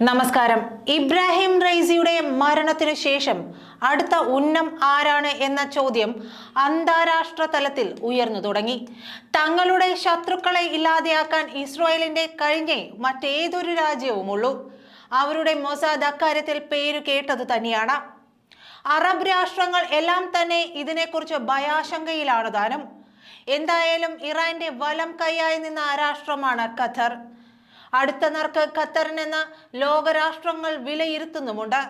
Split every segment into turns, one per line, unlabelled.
നമസ്കാരം. ഇബ്രാഹിം റൈസിയുടെ മരണത്തിനു ശേഷം അടുത്ത ഉന്നം ആരാണ് എന്ന ചോദ്യം അന്താരാഷ്ട്ര തലത്തിൽ ഉയർന്നു തുടങ്ങി. തങ്ങളുടെ ശത്രുക്കളെ ഇല്ലാതെയാക്കാൻ ഇസ്രായേലിന്റെ കഴിഞ്ഞേ മറ്റേതൊരു രാജ്യവുമുള്ളൂ. അവരുടെ മൊസാദ് അക്കാര്യത്തിൽ പേരു കേട്ടത് തന്നെയാണ്. അറബ് രാഷ്ട്രങ്ങൾ എല്ലാം തന്നെ ഇതിനെക്കുറിച്ച് ഭയാശങ്കയിലാണ് താനും. എന്തായാലും ഇറാന്റെ വലം കൈയായി നിന്ന രാഷ്ട്രമാണ് ഖത്തർ. അടുത്ത നേർക്ക് ഖത്തറിനെന്ന് ലോകരാഷ്ട്രങ്ങൾ വിലയിരുത്തുന്നുമുണ്ട്.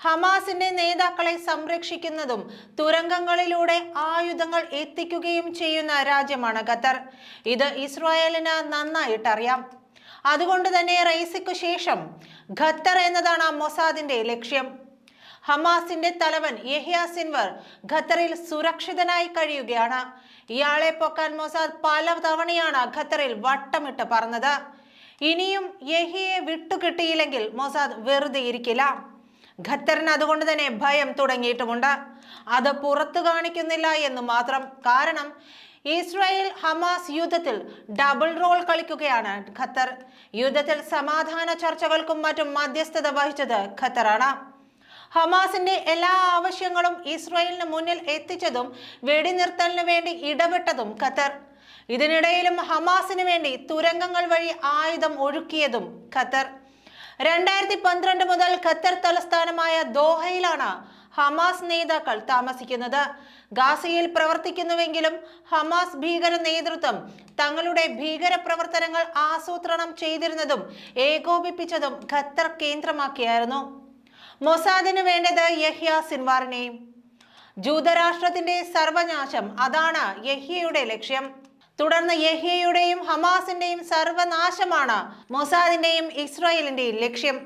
ഹമാസിന്റെ നേതാക്കളെ സംരക്ഷിക്കുന്നതും തുരങ്കങ്ങളിലൂടെ ആയുധങ്ങൾ എത്തിക്കുകയും ചെയ്യുന്ന രാജ്യമാണ് ഖത്തർ. ഇത് ഇസ്രായേലിന് നന്നായിട്ടറിയാം. അതുകൊണ്ട് തന്നെ റൈസിക്കു ശേഷം ഖത്തർ എന്നതാണ് മൊസാദിന്റെ ലക്ഷ്യം. ഹമാസിന്റെ തലവൻ യഹ്യാസിൻവർ ഖത്തറിൽ സുരക്ഷിതനായി കഴിയുകയാണ്. ഇയാളെ പൊക്കാൻ മൊസാദ് പല തവണയാണ് ഖത്തറിൽ വട്ടമിട്ട് പറഞ്ഞത്. ഇനിയും യഹിയെ വിട്ടുകിട്ടിയില്ലെങ്കിൽ മൊസാദ് വെറുതെ ഇരിക്കില്ല. ഖത്തറിന് അതുകൊണ്ട് തന്നെ ഭയം തുടങ്ങിയിട്ടുമുണ്ട്. അത് പുറത്തു കാണിക്കുന്നില്ല എന്ന് മാത്രം. കാരണം ഇസ്രായേൽ ഹമാസ് യുദ്ധത്തിൽ ഡബിൾ റോൾ കളിക്കുകയാണ് ഖത്തർ. യുദ്ധത്തിൽ സമാധാന ചർച്ചകൾക്കും മറ്റും മധ്യസ്ഥത വഹിച്ചത് ഖത്തറാണ്. ഹമാസിന്റെ എല്ലാ ആവശ്യങ്ങളും ഇസ്രായേലിന് മുന്നിൽ എത്തിച്ചതും വെടിനിർത്തലിന് വേണ്ടി ഇടപെട്ടതും ഖത്തർ. ഇതിനിടയിലും ഹമാസിന് വേണ്ടി തുരങ്കങ്ങൾ വഴി ആയുധം ഒഴുക്കിയതും ഖത്തർ. രണ്ടായിരത്തി പന്ത്രണ്ട് മുതൽ ഖത്തർ തലസ്ഥാനമായ ദോഹയിലാണ് ഹമാസ് നേതാക്കൾ താമസിക്കുന്നത്. ഗാസയിൽ പ്രവർത്തിക്കുന്നുവെങ്കിലും ഹമാസ് ഭീകര നേതൃത്വം തങ്ങളുടെ ഭീകര പ്രവർത്തനങ്ങൾ ആസൂത്രണം ചെയ്തിരുന്നതും ഏകോപിപ്പിച്ചതും ഖത്തർ കേന്ദ്രമാക്കിയായിരുന്നു. മൊസാദിന് വേണ്ടത് യഹ്യ സിൻവാറിനെയും. ജൂതരാഷ്ട്രത്തിന്റെ സർവനാശം അതാണ് യഹ്യയുടെ ലക്ഷ്യം. തുടർന്ന് യഹിയയുടെയും ഹമാസിന്റെയും സർവനാശമാണ് മൊസാദിന്റെയും ഇസ്രായേലിന്റെയും ലക്ഷ്യം.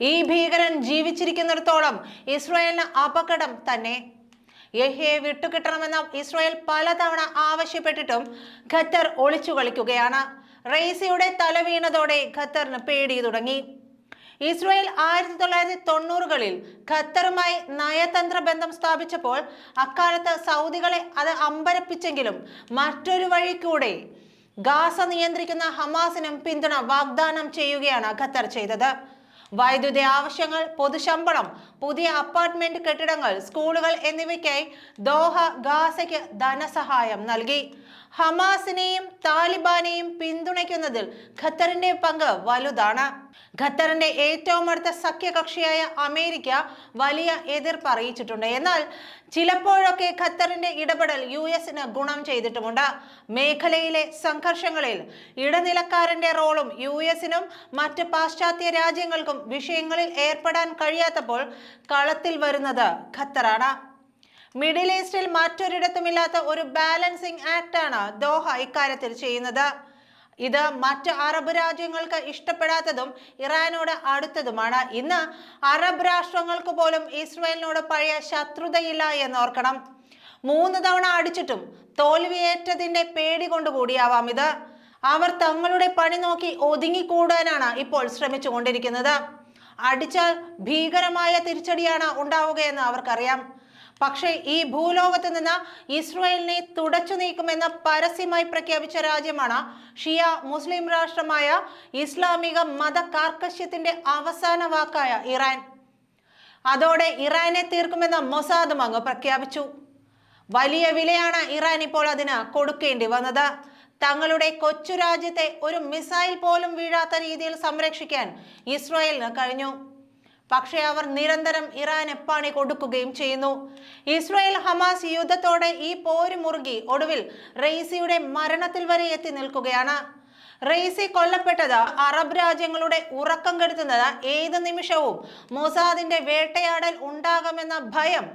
ഈ ഭീകരൻ ജീവിച്ചിരിക്കുന്നിടത്തോളം ഇസ്രായേലിന് അപകടം തന്നെ. യഹ്യയെ വിട്ടുകിട്ടണമെന്ന് ഇസ്രായേൽ പലതവണ ആവശ്യപ്പെട്ടിട്ടും ഖത്തർ ഒളിച്ചു കളിക്കുകയാണ്. റെയ്സിയുടെ തല വീണതോടെ ഖത്തറിന് പേടി തുടങ്ങി. ഇസ്രായേൽ ആയിരത്തി തൊള്ളായിരത്തി തൊണ്ണൂറുകളിൽ ഖത്തറുമായി നയതന്ത്ര ബന്ധം സ്ഥാപിച്ചപ്പോൾ അക്കാലത്ത് സൗദികളെ അത് അമ്പരപ്പിച്ചെങ്കിലും മറ്റൊരു വഴി കൂടെ ഗാസ നിയന്ത്രിക്കുന്ന ഹമാസിനും പിന്തുണ വാഗ്ദാനം ചെയ്യുകയാണ് ഖത്തർ ചെയ്തത്. വൈദ്യുതി ആവശ്യങ്ങൾ പൊതുശമ്പളം പുതിയ അപ്പാർട്ട്മെന്റ് കെട്ടിടങ്ങൾ സ്കൂളുകൾ എന്നിവയ്ക്കായി ദോഹ ഗാസയ്ക്ക് ധനസഹായം നൽകി. ഹമാസിനെയും താലിബാനെയും പിന്തുണയ്ക്കുന്നതിൽ ഖത്തറിന്റെ പങ്ക് വലുതാണ്. ഖത്തറിന്റെ ഏറ്റവും അടുത്ത സഖ്യകക്ഷിയായ അമേരിക്ക വലിയ എതിർപ്പ് അറിയിച്ചിട്ടുണ്ട് എന്നാൽ ചിലപ്പോഴൊക്കെ ഖത്തറിന്റെ ഇടപെടൽ യു എസിന് ഗുണം ചെയ്തിട്ടുമുണ്ട്. മേഖലയിലെ സംഘർഷങ്ങളിൽ ഇടനിലക്കാരന്റെ റോളും യു എസിനും മറ്റ് പാശ്ചാത്യ രാജ്യങ്ങൾക്കും വിഷയങ്ങളിൽ ഏർപ്പെടാൻ കഴിയാത്തപ്പോൾ കളത്തിൽ വരുന്നത് ഖത്തറാണ്. മിഡിൽ ഈസ്റ്റിൽ മറ്റൊരിടത്തുമില്ലാത്ത ഒരു ബാലൻസിംഗ് ആക്ട് ആണ് ദോഹ ഇക്കാര്യത്തിൽ ചെയ്യുന്നത്. ഇത് മറ്റ് അറബ് രാജ്യങ്ങൾക്ക് ഇഷ്ടപ്പെടാത്തതും ഇറാനോട് അടുത്തതുമാണ്. ഇന്ന് അറബ് രാഷ്ട്രങ്ങൾക്ക് പോലും ഇസ്രായേലിനോട് പഴയ ശത്രുതയില്ല എന്നോർക്കണം. മൂന്ന് തവണ അടിച്ചിട്ടും തോൽവിയേറ്റതിന്റെ പേടി കൊണ്ടുകൂടിയാവാം ഇത്. അവർ തങ്ങളുടെ പണി നോക്കി ഒതുങ്ങിക്കൂടാനാണ് ഇപ്പോൾ ശ്രമിച്ചുകൊണ്ടിരിക്കുന്നത്. അടിച്ചാൽ ഭീകരമായ തിരിച്ചടിയാണ് ഉണ്ടാവുകയെന്ന് അവർക്കറിയാം. പക്ഷേ ഈ ഭൂലോകത്ത് നിന്ന് ഇസ്രായേലിനെ തുടച്ചു നീക്കുമെന്ന് പരസ്യമായി പ്രഖ്യാപിച്ച രാജ്യമാണ് ഷിയ മുസ്ലിം രാഷ്ട്രമായ ഇസ്ലാമിക മത കാർക്കശ്യത്തിന്റെ അവസാന വാക്കായ ഇറാൻ. അതോടെ ഇറാനെ തീർക്കുമെന്ന് മൊസാദും അങ്ങ് പ്രഖ്യാപിച്ചു. വലിയ വിലയാണ് ഇറാൻ ഇപ്പോൾ അതിന് കൊടുക്കേണ്ടി വന്നത്. തങ്ങളുടെ കൊച്ചു രാജ്യത്തെ ഒരു മിസൈൽ പോലും വീഴാത്ത രീതിയിൽ സംരക്ഷിക്കാൻ ഇസ്രായേലിന് കഴിഞ്ഞു. പക്ഷേ അവർ നിരന്തരം ഇറാൻ പണി കൊടുക്കുകയും ചെയ്യുന്നു. ഇസ്രായേൽ ഹമാസ് യുദ്ധത്തോടെ ഈ പോര് മുറുകി ഒടുവിൽ റെയ്സിയുടെ മരണത്തിൽ വരെ എത്തി നിൽക്കുകയാണ്. റെയ്സി കൊല്ലപ്പെട്ടത് അറബ് രാജ്യങ്ങളുടെ ഉറക്കം കെടുത്തുന്നത് ഏത് നിമിഷവും മൊസാദിന്റെ വേട്ടയാടൽ ഉണ്ടാകുമെന്ന ഭയം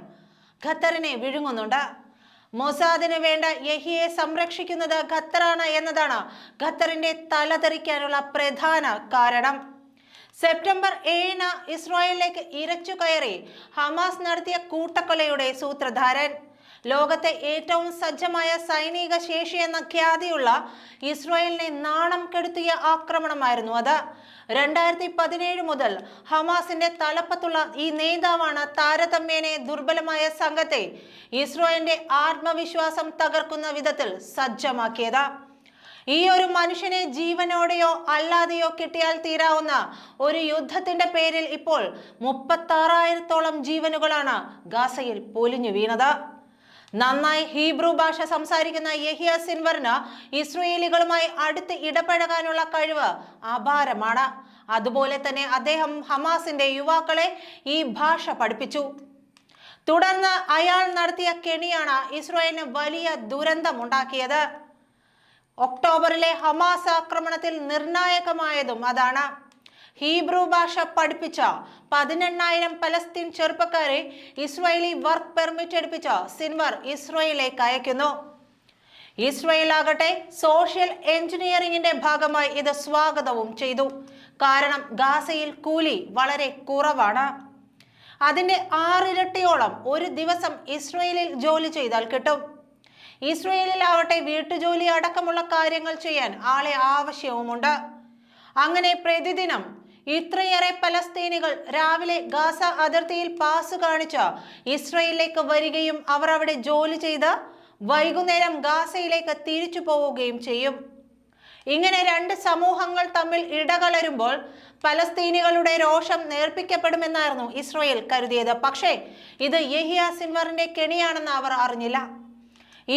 ഖത്തറിനെ വിഴുങ്ങുന്നുണ്ട്. മൊസാദിന് വേണ്ട യഹിയെ സംരക്ഷിക്കുന്നത് ഖത്തറാണ് എന്നതാണ് ഖത്തറിന്റെ തലതെറിക്കാനുള്ള പ്രധാന കാരണം. സെപ്റ്റംബർ ഏഴിന് ഇസ്രായേലിലേക്ക് ഇരച്ചു കയറി ഹമാസ് നടത്തിയ കൂട്ടക്കൊലയുടെ സൂത്രധാരൻ. ലോകത്തെ ഏറ്റവും സജ്ജമായ സൈനിക ശേഷി എന്ന ഖ്യാതിയുള്ള ഇസ്രായേലിനെ നാണം കെടുത്തിയ ആക്രമണമായിരുന്നു അത്. രണ്ടായിരത്തി പതിനേഴ് മുതൽ ഹമാസിന്റെ തലപ്പത്തുള്ള ഈ നേതാവാണ് താരതമ്യേനെ ദുർബലമായ സംഘത്തെ ഇസ്രായേലിന്റെ ആത്മവിശ്വാസം തകർക്കുന്ന വിധത്തിൽ സജ്ജമാക്കിയത്. ഈ ഒരു മനുഷ്യനെ ജീവനോടെയോ അല്ലാതെയോ കിട്ടിയാൽ തീരാവുന്ന ഒരു യുദ്ധത്തിന്റെ പേരിൽ ഇപ്പോൾ മുപ്പത്താറായിരത്തോളം ജീവനുകളാണ് ഗാസയിൽ പൊലിഞ്ഞു വീണത്. നന്നായി ഹീബ്രു ഭാഷ സംസാരിക്കുന്ന യഹിയ സിൻവറിന് ഇസ്രയേലികളുമായി അടുത്ത് ഇടപഴകാനുള്ള കഴിവ് അപാരമാണ്. അതുപോലെ തന്നെ അദ്ദേഹം ഹമാസിന്റെ യുവാക്കളെ ഈ ഭാഷ പഠിപ്പിച്ചു. തുടർന്ന് അയാൾ നടത്തിയ കെണിയാണ് ഇസ്രയേലിന് വലിയ ദുരന്തമുണ്ടാക്കിയത്. ഒക്ടോബറിലെ ഹമാസ് ആക്രമണത്തിൽ നിർണായകമായതും അതാണ്. ഹീബ്രു ഭാഷ പഠിപ്പിച്ച പതിനെണ്ണായിരം പലസ്തീൻ ചെറുപ്പക്കാരെ ഇസ്രായേലി വർക്ക് പെർമിറ്റ് എടുപ്പിച്ച സിൻവർ ഇസ്രയേലിലേക്ക് അയക്കുന്നു. ഇസ്രയേൽ ആകട്ടെ സോഷ്യൽ എഞ്ചിനീയറിംഗിന്റെ ഭാഗമായി ഇത് സ്വാഗതവും ചെയ്തു. കാരണം ഗാസയിൽ കൂലി വളരെ കുറവാണ്. അതിന്റെ ആറിരട്ടിയോളം ഒരു ദിവസം ഇസ്രയേലിൽ ജോലി ചെയ്താൽ കിട്ടും. ഇസ്രയേലിലാവട്ടെ വീട്ടുജോലി അടക്കമുള്ള കാര്യങ്ങൾ ചെയ്യാൻ ആളെ ആവശ്യവുമുണ്ട്. അങ്ങനെ പ്രതിദിനം ഇത്രയേറെ പലസ്തീനികൾ രാവിലെ ഗാസ അതിർത്തിയിൽ പാസ് കാണിച്ച ഇസ്രയേലിലേക്ക് വരികയും അവർ അവിടെ ജോലി ചെയ്ത് വൈകുന്നേരം ഗാസയിലേക്ക് തിരിച്ചു പോവുകയും ചെയ്യും. ഇങ്ങനെ രണ്ട് സമൂഹങ്ങൾ തമ്മിൽ ഇടകലരുമ്പോൾ പലസ്തീനികളുടെ രോഷം നേർപ്പിക്കപ്പെടുമെന്നായിരുന്നു ഇസ്രയേൽ കരുതിയത്. പക്ഷേ ഇത് യഹിയ സിൻവറിന്റെ കെണിയാണെന്ന് അവർ അറിഞ്ഞില്ല.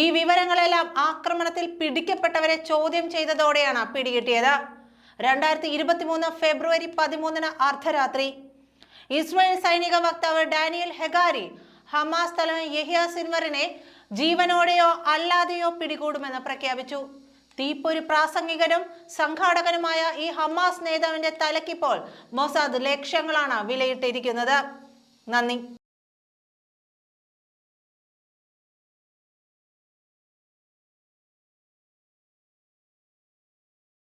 ഈ വിവരങ്ങളെല്ലാം ആക്രമണത്തിൽ പിടിക്കപ്പെട്ടവരെ ചോദ്യം ചെയ്തതോടെയാണ് പിടികിട്ടിയത്. രണ്ടായിരത്തി ഇരുപത്തി മൂന്ന് ഫെബ്രുവരി പതിമൂന്നിന് അർദ്ധരാത്രി ഇസ്രായേൽ സൈനിക വക്താവ് ഡാനിയൽ ഹെഗാരി ഹമാസ് തലവൻ യഹിയ സിൻവറിനെ ജീവനോടെയോ അല്ലാതെയോ പിടികൂടുമെന്ന് പ്രഖ്യാപിച്ചു. തീപ്പൊരു പ്രാസംഗികനും സംഘാടകനുമായ ഈ ഹമാസ് നേതാവിന്റെ തലക്കിപ്പോൾ മൊസാദ് ലക്ഷ്യങ്ങളാണ് വിലയിട്ടിരിക്കുന്നത്. നന്ദി.